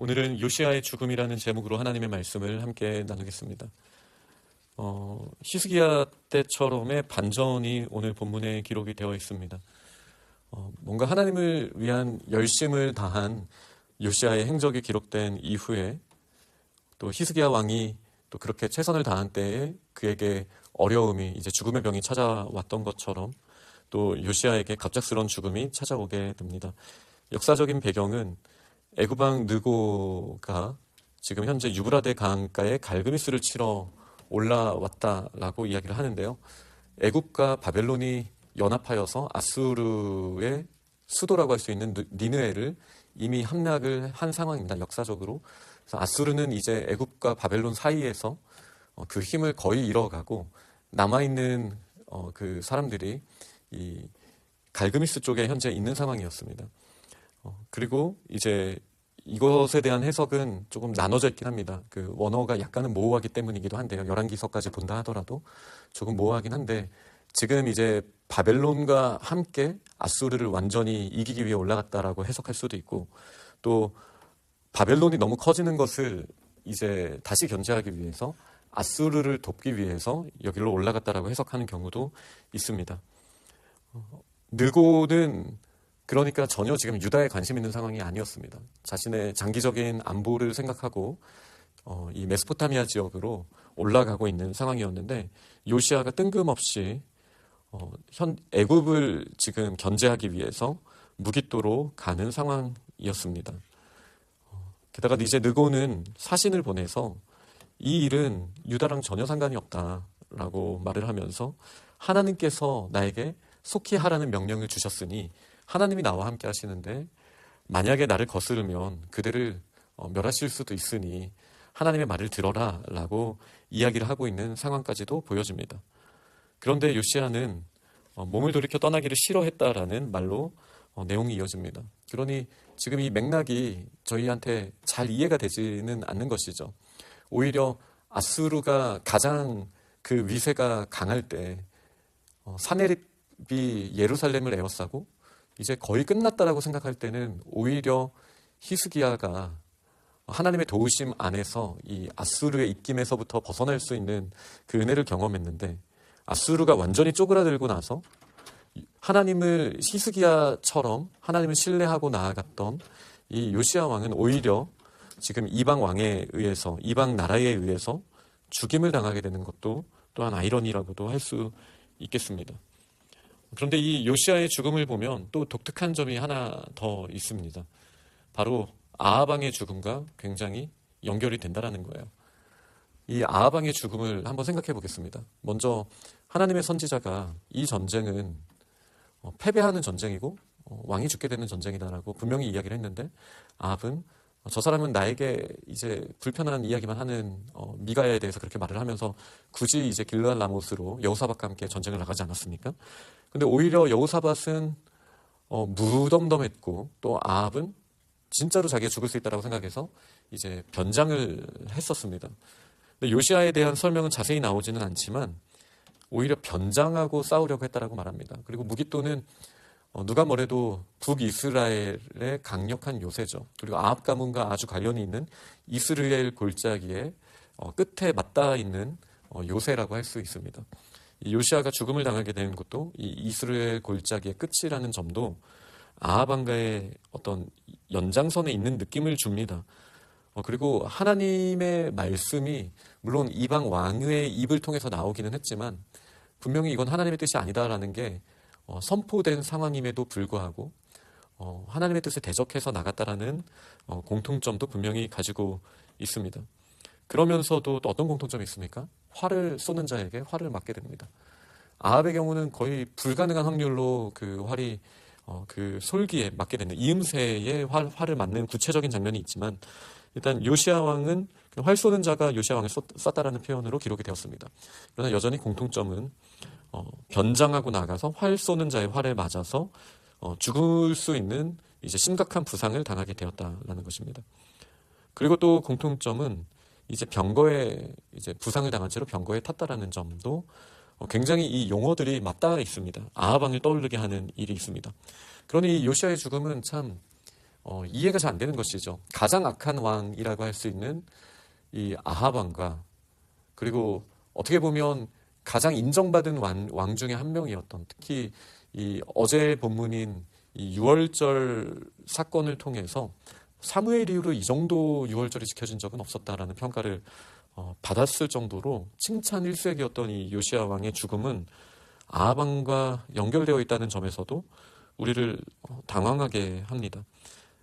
오늘은 요시아의 죽음이라는 제목으로 하나님의 말씀을 함께 나누겠습니다. 어, 히스기야 때처럼의 반전이 오늘 본문에 기록이 되어 있습니다. 어, 뭔가 하나님을 위한 열심을 다한 요시아의 행적이 기록된 이후에 또 히스기야 왕이 또 그렇게 최선을 다한 때에 그에게 어려움이 이제 죽음의 병이 찾아왔던 것처럼 또 요시아에게 갑작스러운 죽음이 찾아오게 됩니다. 역사적인 배경은 애굽왕 느고가 지금 현재 유브라데 강가에 갈그미스를 치러 올라왔다라고 이야기를 하는데요. 애굽과 바벨론이 연합하여서 아수르의 수도라고 할 수 있는 니느에를 이미 함락을 한 상황입니다. 역사적으로. 그래서 아수르는 이제 애굽과 바벨론 사이에서 어, 그 힘을 거의 잃어가고 남아있는 어, 그 사람들이 이 갈그미스 쪽에 현재 있는 상황이었습니다. 어, 그리고 이제 이것에 대한 해석은 조금 나눠져 있긴 합니다. 그 원어가 약간은 모호하기 때문이기도 한데요. 열한 기서까지 본다 하더라도 조금 모호하긴 한데 지금 이제 바벨론과 함께 아수르를 완전히 이기기 위해 올라갔다라고 해석할 수도 있고 또 바벨론이 너무 커지는 것을 이제 다시 견제하기 위해서 아수르를 돕기 위해서 여기로 올라갔다라고 해석하는 경우도 있습니다. 느고는 그러니까 전혀 지금 유다에 관심 있는 상황이 아니었습니다. 자신의 장기적인 안보를 생각하고 어, 이 메소포타미아 지역으로 올라가고 있는 상황이었는데 요시아가 뜬금없이 어, 현 애굽을 지금 견제하기 위해서 무기토로 가는 상황이었습니다. 어, 게다가 이제 느고는 사신을 보내서 이 일은 유다랑 전혀 상관이 없다라고 말을 하면서 하나님께서 나에게 속히 하라는 명령을 주셨으니 하나님이 나와 함께 하시는데 만약에 나를 거스르면 그들을 어, 멸하실 수도 있으니 하나님의 말을 들어라 라고 이야기를 하고 있는 상황까지도 보여집니다. 그런데 요시아는 어, 몸을 돌이켜 떠나기를 싫어했다라는 말로 어, 내용이 이어집니다. 그러니 지금 이 맥락이 저희한테 잘 이해가 되지는 않는 것이죠. 오히려 아수르가 가장 그 위세가 강할 때 사네립이 예루살렘을 에워싸고 이제 거의 끝났다라고 생각할 때는 오히려 히스기야가 하나님의 도우심 안에서 이 아수르의 입김에서부터 벗어날 수 있는 그 은혜를 경험했는데 아수르가 완전히 쪼그라들고 나서 하나님을 히스기야처럼 하나님을 신뢰하고 나아갔던 이 요시아 왕은 오히려 지금 이방 왕에 의해서 이방 나라에 의해서 죽임을 당하게 되는 것도 또한 아이러니라고도 할 수 있겠습니다. 그런데 이 요시아의 죽음을 보면 또 독특한 점이 하나 더 있습니다. 바로 아하방의 죽음과 굉장히 연결이 된다라는 거예요. 이 아하방의 죽음을 한번 생각해 보겠습니다. 먼저 하나님의 선지자가 이 전쟁은 어, 패배하는 전쟁이고 어, 왕이 죽게 되는 전쟁이다라고 분명히 이야기를 했는데 아합은 어, 저 사람은 나에게 이제 불편한 이야기만 하는 어, 미가에 대해서 그렇게 말을 하면서 굳이 이제 길르알 라모스로 여우사박과 함께 전쟁을 나가지 않았습니까? 근데 오히려 여우사밭은 어, 무덤덤했고 또 아합은 진짜로 자기가 죽을 수 있다라고 생각해서 이제 변장을 했었습니다. 근데 요시아에 대한 설명은 자세히 나오지는 않지만 오히려 변장하고 싸우려고 했다라고 말합니다. 그리고 무기또는 어, 누가 뭐래도 북이스라엘의 강력한 요새죠. 그리고 아합 가문과 아주 관련이 있는 이스라엘 골짜기의 어, 끝에 맞닿아 있는 어, 요새라고 할 수 있습니다. 요시아가 죽음을 당하게 되는 것도 이 이스라엘 골짜기의 끝이라는 점도 아하방가의 어떤 연장선에 있는 느낌을 줍니다. 어, 그리고 하나님의 말씀이 물론 이방 왕의 입을 통해서 나오기는 했지만 분명히 이건 하나님의 뜻이 아니다라는 게 어, 선포된 상황임에도 불구하고 어, 하나님의 뜻에 대적해서 나갔다라는 어, 공통점도 분명히 가지고 있습니다. 그러면서도 또 어떤 공통점이 있습니까? 활을 쏘는 자에게 활을 맞게 됩니다. 아합의 경우는 거의 불가능한 확률로 그 활이 어, 그 솔기에 맞게 되는 이음새에 활, 활을 맞는 구체적인 장면이 있지만 일단 요시아 왕은 그활 쏘는 자가 요시아 왕을 쐈다라는 표현으로 기록이 되었습니다. 그러나 여전히 공통점은 어, 변장하고 나가서 활 쏘는 자의 활에 맞아서 어, 죽을 수 있는 이제 심각한 부상을 당하게 되었다라는 것입니다. 그리고 또 공통점은 이제 병거에 이제 부상을 당한 채로 병거에 탔다라는 점도 어, 굉장히 이 용어들이 맞닿아 있습니다. 아하방을 떠오르게 하는 일이 있습니다. 그러니 요시아의 죽음은 참 어, 이해가 잘 안 되는 것이죠. 가장 악한 왕이라고 할 수 있는 이 아합 왕과 그리고 어떻게 보면 가장 인정받은 왕, 왕 중에 한 명이었던 특히 이 어제 본문인 이 유월절 사건을 통해서 사무엘 이후로 이 정도 유월절이 지켜진 적은 없었다라는 평가를 어, 받았을 정도로 칭찬 일색이었던 이 요시아 왕의 죽음은 아합 왕과 연결되어 있다는 점에서도 우리를 어, 당황하게 합니다.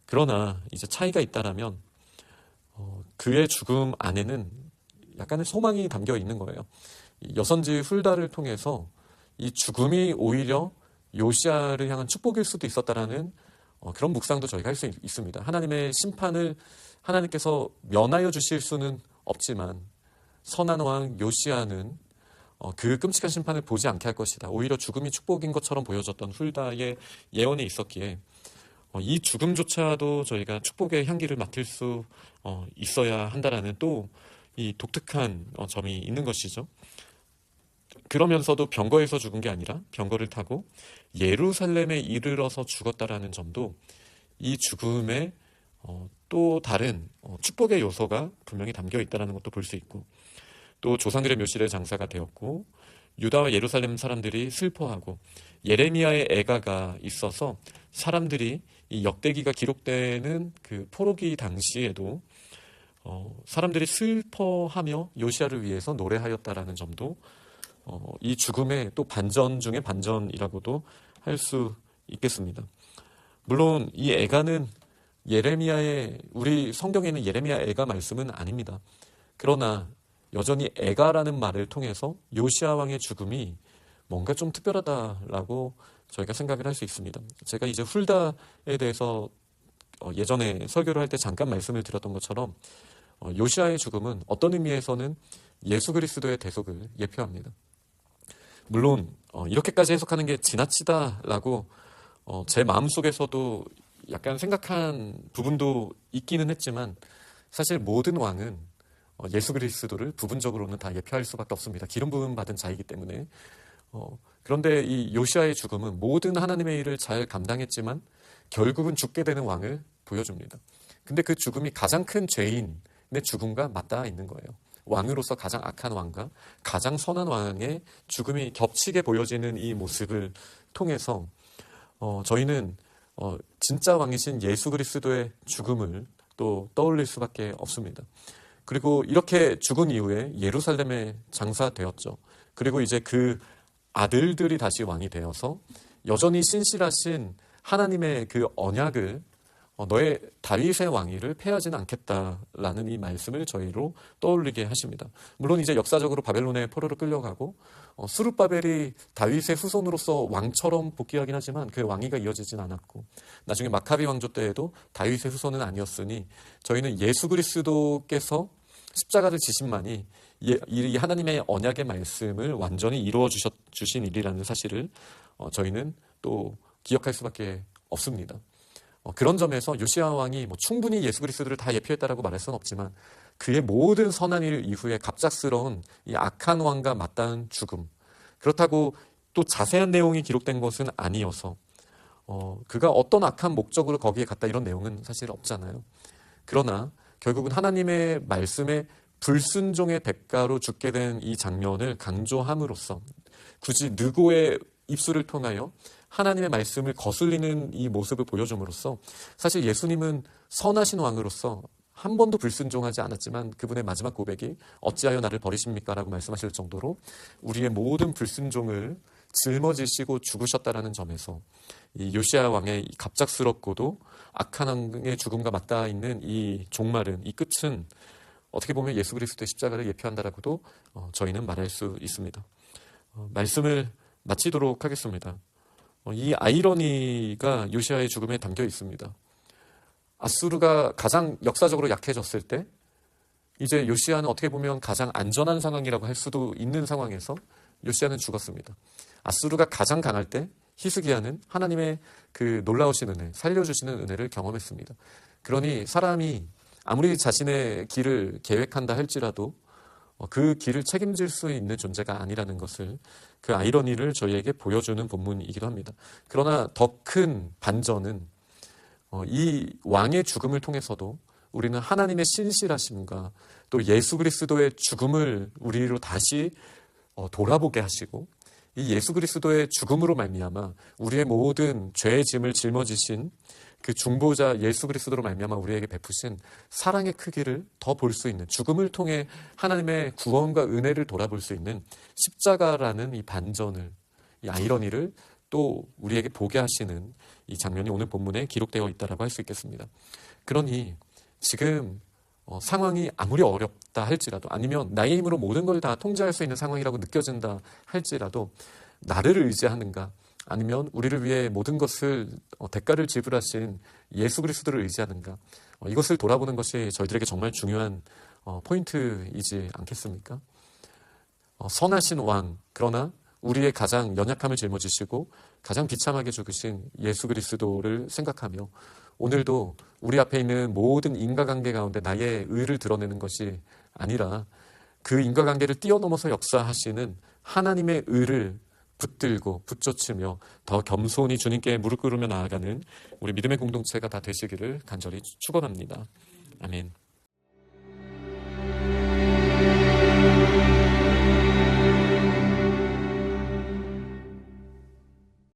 그러나 이제 차이가 있다라면 어, 그의 죽음 안에는 약간의 소망이 담겨 있는 거예요. 여선지 훌다를 통해서 이 죽음이 오히려 요시아를 향한 축복일 수도 있었다라는 어, 그런 묵상도 저희가 할 수 있습니다. 하나님의 심판을 하나님께서 면하여 주실 수는 없지만 선한 왕 요시아는 어, 그 끔찍한 심판을 보지 않게 할 것이다. 오히려 죽음이 축복인 것처럼 보여졌던 훌다의 예언이 있었기에 어, 이 죽음조차도 저희가 축복의 향기를 맡을 수 어, 있어야 한다라는 또 이 독특한 어, 점이 있는 것이죠. 그러면서도 병거에서 죽은 게 아니라 병거를 타고 예루살렘에 이르러서 죽었다라는 점도 이 죽음에 어, 또 다른 어, 축복의 요소가 분명히 담겨 있다는 것도 볼 수 있고 또 조상들의 묘실에 장사가 되었고 유다와 예루살렘 사람들이 슬퍼하고 예레미야의 애가가 있어서 사람들이 이 역대기가 기록되는 그 포로기 당시에도 어, 사람들이 슬퍼하며 요시아를 위해서 노래하였다라는 점도 어, 이 죽음의 또 반전 중의 반전이라고도 할 수 있겠습니다. 물론 이 애가는 예레미야의 우리 성경에는 예레미야 애가 말씀은 아닙니다. 그러나 여전히 애가라는 말을 통해서 요시아 왕의 죽음이 뭔가 좀 특별하다라고 저희가 생각을 할 수 있습니다. 제가 이제 훌다에 대해서 어, 예전에 설교를 할 때 잠깐 말씀을 드렸던 것처럼 어, 요시아의 죽음은 어떤 의미에서는 예수 그리스도의 대속을 예표합니다. 물론 어, 이렇게까지 해석하는 게 지나치다라고 어, 제 마음 속에서도 약간 생각한 부분도 있기는 했지만 사실 모든 왕은 어, 예수 그리스도를 부분적으로는 다 예표할 수밖에 없습니다. 기름 부음 받은 자이기 때문에 어, 그런데 이 요시아의 죽음은 모든 하나님의 일을 잘 감당했지만 결국은 죽게 되는 왕을 보여줍니다. 근데 그 죽음이 가장 큰 죄인 내 죽음과 맞닿아 있는 거예요. 왕으로서 가장 악한 왕과 가장 선한 왕의 죽음이 겹치게 보여지는 이 모습을 통해서 어, 저희는 어, 진짜 왕이신 예수 그리스도의 죽음을 또 떠올릴 수밖에 없습니다. 그리고 이렇게 죽은 이후에 예루살렘에 장사되었죠. 그리고 이제 그 아들들이 다시 왕이 되어서 여전히 신실하신 하나님의 그 언약을 어, 너의 다윗의 왕위를 패하지는 않겠다라는 이 말씀을 저희로 떠올리게 하십니다. 물론 이제 역사적으로 바벨론의 포로로 끌려가고 어, 수르바벨이 다윗의 후손으로서 왕처럼 복귀하긴 하지만 그 왕위가 이어지진 않았고 나중에 마카비 왕조 때에도 다윗의 후손은 아니었으니 저희는 예수 그리스도께서 십자가를 지신만이 이 하나님의 언약의 말씀을 완전히 이루어 주신 일이라는 사실을 어, 저희는 또 기억할 수밖에 없습니다. 어, 그런 점에서 요시아 왕이 뭐 충분히 예수 그리스도를 다 예표했다라고 말할 수는 없지만 그의 모든 선한 일 이후에 갑작스러운 이 악한 왕과 맞닿은 죽음 그렇다고 또 자세한 내용이 기록된 것은 아니어서 어, 그가 어떤 악한 목적으로 거기에 갔다 이런 내용은 사실 없잖아요. 그러나 결국은 하나님의 말씀에 불순종의 대가로 죽게 된 이 장면을 강조함으로써 굳이 느고의 입술을 통하여 하나님의 말씀을 거슬리는 이 모습을 보여줌으로써 사실 예수님은 선하신 왕으로서 한 번도 불순종하지 않았지만 그분의 마지막 고백이 어찌하여 나를 버리십니까? 라고 말씀하실 정도로 우리의 모든 불순종을 짊어지시고 죽으셨다라는 점에서 이 요시아 왕의 갑작스럽고도 악한 왕의 죽음과 맞닿아 있는 이 종말은 이 끝은 어떻게 보면 예수 그리스도의 십자가를 예표한다라고도 어, 저희는 말할 수 있습니다. 어, 말씀을 마치도록 하겠습니다. 어, 이 아이러니가 요시아의 죽음에 담겨 있습니다. 아수르가 가장 역사적으로 약해졌을 때 이제 요시아는 어떻게 보면 가장 안전한 상황이라고 할 수도 있는 상황에서 요시아는 죽었습니다. 아수르가 가장 강할 때 히스기야는 하나님의 그 놀라우신 은혜, 살려주시는 은혜를 경험했습니다. 그러니 사람이 아무리 자신의 길을 계획한다 할지라도 어, 그 길을 책임질 수 있는 존재가 아니라는 것을 그 아이러니를 저희에게 보여주는 본문이기도 합니다. 그러나 더 큰 반전은 어, 이 왕의 죽음을 통해서도 우리는 하나님의 신실하심과 또 예수 그리스도의 죽음을 우리로 다시 어, 돌아보게 하시고 이 예수 그리스도의 죽음으로 말미암아 우리의 모든 죄의 짐을 짊어지신 그 중보자 예수 그리스도로 말미암아 우리에게 베푸신 사랑의 크기를 더 볼 수 있는 죽음을 통해 하나님의 구원과 은혜를 돌아볼 수 있는 십자가라는 이 반전을 이 아이러니를 또 우리에게 보게 하시는 이 장면이 오늘 본문에 기록되어 있다라고 할 수 있겠습니다. 그러니 지금 어, 상황이 아무리 어렵다 할지라도 아니면 나의 힘으로 모든 걸 다 통제할 수 있는 상황이라고 느껴진다 할지라도 나를 의지하는가 아니면 우리를 위해 모든 것을 어, 대가를 지불하신 예수 그리스도를 의지하는가 어, 이것을 돌아보는 것이 저희들에게 정말 중요한 어, 포인트이지 않겠습니까? 어, 선하신 왕 그러나 우리의 가장 연약함을 짊어지시고 가장 비참하게 죽으신 예수 그리스도를 생각하며 오늘도 우리 앞에 있는 모든 인과관계 가운데 나의 의를 드러내는 것이 아니라 그 인과관계를 뛰어넘어서 역사하시는 하나님의 의를 붙들고 붙쫓으며 더 겸손히 주님께 무릎 꿇으며 나아가는 우리 믿음의 공동체가 다 되시기를 간절히 축원합니다. 아멘.